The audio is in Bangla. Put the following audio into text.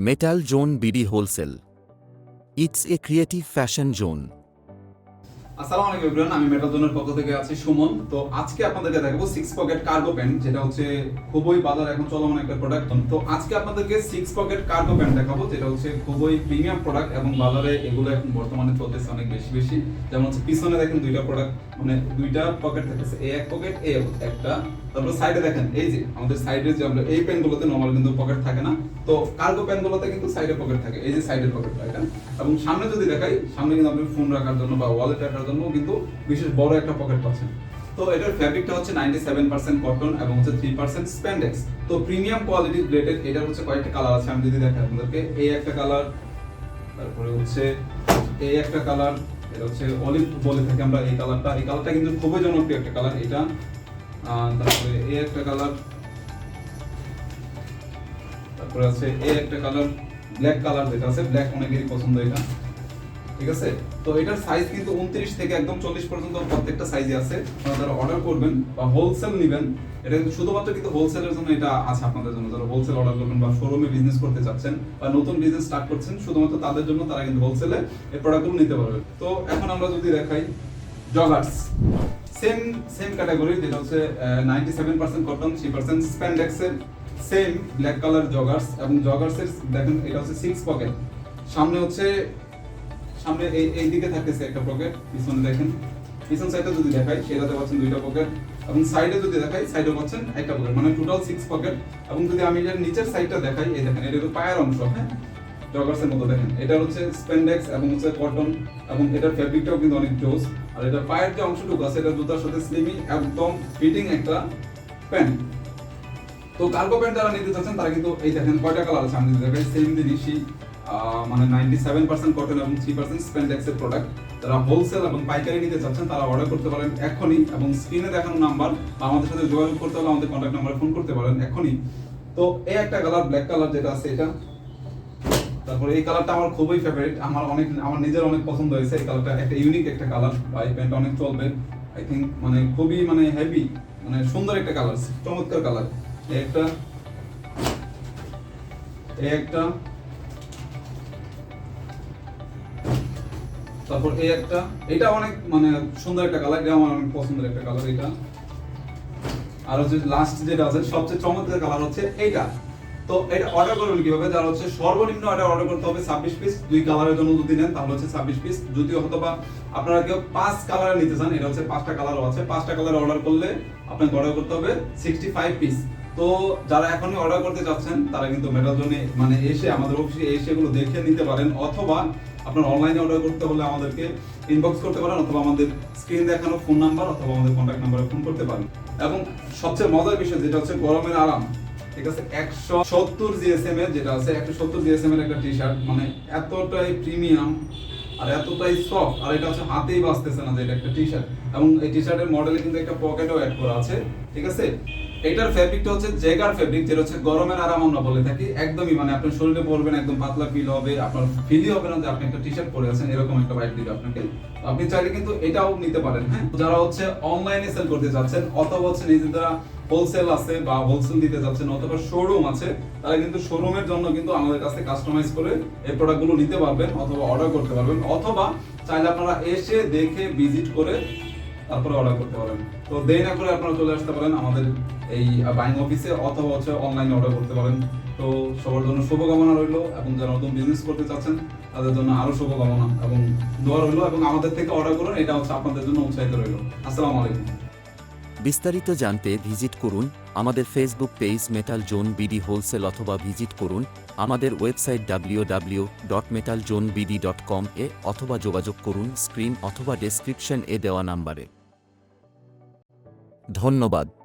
Metal Zone BD Wholesale. It's a creative fashion zone. আসসালামু আলাইকুম এভরিওয়ান, আমি মেটাল জোনের পক্ষ থেকে আছি সুমন। তো আজকে আপনাদেরকে দেখাবো সিক্স পকেট কার্গো প্যান্ট যেটা হচ্ছে খুবই বাজার এখন চলমান একটা প্রোডাক্ট তো আজকে আপনাদেরকে সিক্স পকেট কার্গো প্যান্ট দেখাবো, যেটা হচ্ছে খুবই প্রিমিয়াম প্রোডাক্ট এবং বাজারে এগুলো এখন বর্তমানে চলতেছে অনেক বেশি বেশি। যেমন হচ্ছে পিছনে দেখেন দুইটা প্রোডাক্ট মানে দুইটা পকেট থাকতেছে এক পকেট একটা। সাইডে দেখেন, এই যে আমাদের সাইডে যে আমরা, এই প্যান্টগুলোতে নর্মাল কিন্তু পকেট থাকে না। তো কার্গো প্যান্টগুলোতে কিন্তু সাইডে পকেট থাকে, এই যে সাইডের পকেটটা এটা। এবং সামনে যদি দেখাই, সামনে কিন্তু আপনি ফোন রাখার জন্য বা ওয়ালেট রাখার জন্য কিন্তু বিশেষ বড় একটা পকেট পাচ্ছেন। তো এটার ফ্যাব্রিকটা হচ্ছে 97% কটন এবং হচ্ছে 3% স্প্যান্ডেক্স তো প্রিমিয়াম কোয়ালিটি রিলেটেড এটার হচ্ছে কয়েকটা কালার আছে, আমি যদি দেখাই আপনাদেরকে। এই একটা কালার তারপরে হচ্ছে এই একটা কালার এটা হচ্ছে অলিভ বলে থাকি আমরা এই কালারটা এই কালারটা কিন্তু খুবই জনপ্রিয় একটা কালার এটা। তারপরে এই একটা কালার তারপরে আছে এই একটা কালার ব্ল্যাক কালার যেটা আছে ব্ল্যাক অনেকেরই পছন্দ এটা। ঠিক আছে? তো এটার সাইজ কিন্তু 29 থেকে একদম 40 পর্যন্ত প্রত্যেকটা সাইজে আছে। আপনারা অর্ডার করবেন বা হোলসেল নেবেন, এটা শুধুমাত্র কিন্তু হোলসেলের জন্য এটা আছে আপনাদের জন্য। যারা হোলসেল অর্ডার করবেন বা শোরুমে বিজনেস করতে চাচ্ছেন বা নতুন বিজনেস স্টার্ট করছেন, শুধুমাত্র তাদের জন্য তারা কিন্তু হোলসেলে এই প্রোডাক্টগুলো নিতে তো এখন আমরা যদি দেখাই জগার্স সেম সেম ক্যাটাগরি যেটা হচ্ছে ninety seven percent cotton three percent স্প্যান্ডেক্সের same black colour joggers এবং জগার্সের দেখেন, এটা হচ্ছে সিক্স পকেট সামনে হচ্ছে সামনে এই এই দিকে থাকতেছে একটা পকেট পিছনে দেখেন। পিছন সাইডে যদি দেখাই, সেটাতে পাচ্ছেন দুইটা পকেট এবং সাইডে যদি দেখাই সাইডে পাচ্ছেন একটা পকেট মানে টোটাল সিক্স পকেট এবং যদি আমি এর নিচের সাইডটা দেখাই, এই দেখেন, এটা হলো পায়ের অংশ হ্যাঁ? জগার্সের মতো, দেখেন। এটা হচ্ছে স্পেন্ডেক্স এবং হচ্ছে কটন এবং এটার ফ্যাব্রিকটাও কিন্তু অনেক জোস আর এটা পায়ের যে অংশটুকু আছে, এটা জুতার সাথে স্লিমি একদম ফিটিং একটা প্যান্ট তো কার্গো প্যান্ট যারা নিতে চাচ্ছেন, তারা কিন্তু এই দেখেন কয়টা কালার আছে? আমি দেখাই সেম জিনিসই। মানে নাইনটি সেভেন পার্সেন্ট কটন এবং থ্রি পার্সেন্ট স্পেন্ডেক্সের প্রোডাক্ট যারা হোলসেল এবং পাইকারি নিতে চাচ্ছেন, তারা অর্ডার করতে পারেন এখনই এবং স্ক্রিনে দেখানো নাম্বার বা আমাদের সাথে যোগাযোগ করতে হলে আমাদের কন্ট্যাক্ট নাম্বারে ফোন করতে পারেন এখনই। তো এই একটা কালার ব্ল্যাক কালার যেটা আছে এটা, তারপরে এই কালারটা আমার খুবই ফেভারিট আমার অনেক, আমার নিজের অনেক পছন্দ হয়েছে। এই কালারটা একটা ইউনিক একটা কালার বা এই প্যান্ট অনেক চলবে। আই থিঙ্ক মানে খুবই মানে হেভি মানে সুন্দর একটা কালার চমৎকার কালার এই একটা এই একটা তারপর এই একটা এটা অনেক মানে সুন্দর একটা কালার এটা আমার অনেক পছন্দের একটা কালার এটা আর হচ্ছে লাস্ট যেটা আছে, সবচেয়ে চমৎকার কালার হচ্ছে এইটা। তো এটা অর্ডার করবেন কীভাবে? যারা হচ্ছে সর্বনিম্ন অর্ডার অর্ডার করতে হবে ছাব্বিশ পিস দুই কালারের জন্য যদি নেন তাহলে হচ্ছে ছাব্বিশ পিস যদিও হয়তো বা আপনারা কেউ পাঁচ কালারে নিতে চান, এটা হচ্ছে পাঁচটা কালারও আছে। পাঁচটা কালার অর্ডার করলে আপনাকে অর্ডার করতে হবে সিক্সটি ফাইভ পিস তো যারা এখনই অর্ডার করতে চাচ্ছেন, তারা কিন্তু মেটাল জোনে মানে এসে আমাদের অফিসে এসে এগুলো দেখে নিতে পারেন, অথবা আপনার অনলাইনে অর্ডার করতে হলে আমাদেরকে ইনবক্স করতে পারেন অথবা আমাদের স্ক্রিন দেখানো ফোন নাম্বার অথবা আমাদের কন্ট্যাক্ট নাম্বারে ফোন করতে পারেন। এবং সবচেয়ে মজার বিষয় যেটা হচ্ছে গরমের আরাম, ঠিক আছে? একশো সত্তর জিএসএম এর যেটা আছে, একশো সত্তর জিএসএম এর একটা টি শার্ট মানে এতটাই প্রিমিয়াম আর এতটাই সফট আর এটা হচ্ছে হাতেই বাঁচতেছে না যে এটা একটা টি শার্ট এবং এই টি শার্টের মডেলে কিন্তু একটা পকেটও অ্যাড করা আছে, ঠিক আছে? এটার ফেব্রিকটা হচ্ছে জেগার ফেব্রিক যেটা হচ্ছে গরমের আরাম আমরা বলে থাকি। একদমই মানে আপনার শরীরে পরবেন একদম পাতলা ফিল হবে, আপনার ফিলই হবে না যে আপনি একটা টি শার্ট পরে আছেন, এরকম একটা বাইক দিবে আপনাকে। আপনি চাইলে কিন্তু এটাও নিতে পারেন হ্যাঁ? যারা হচ্ছে অনলাইনে সেল করতে যাচ্ছেন, অথবা হচ্ছে নিজেরা হোলসেল আছে বা হোলসেল দিতে যাচ্ছেন, অথবা শোরুম আছে, তারা কিন্তু শোরুমের জন্য কিন্তু আমাদের কাছে কাস্টমাইজ করে এই প্রোডাক্টগুলো নিতে পারবেন, অথবা অর্ডার করতে পারবেন। অথবা চাইলে আপনারা এসে দেখে ভিজিট করে তারপরে অর্ডার করতে পারেন। তো দেরি না করে আপনারা চলে আসতে পারেন আমাদের এই বাইং অফিসে অথবা হচ্ছে অনলাইনে অর্ডার করতে পারেন। তো সবার জন্য শুভকামনা রইল এবং যারা নতুন বিজনেস করতে চাচ্ছেন, তাদের জন্য আরও শুভকামনা এবং দোয়া রইল এবং আমাদের থেকে অর্ডার করুন, এটা হচ্ছে আপনাদের জন্য উৎসাহিত রইল। আসসালামু আলাইকুম। বিস্তারিত জানতে ভিজিট করুন আমাদের Facebook page metal zone BD wholesale অথবা ভিজিট করুন আমাদের website W W dot metal zone BD dot com এ অথবা যোগাযোগ করুন স্ক্রিন অথবা ডেসক্রিপশন এ দেওয়া নাম্বারে ধন্যবাদ।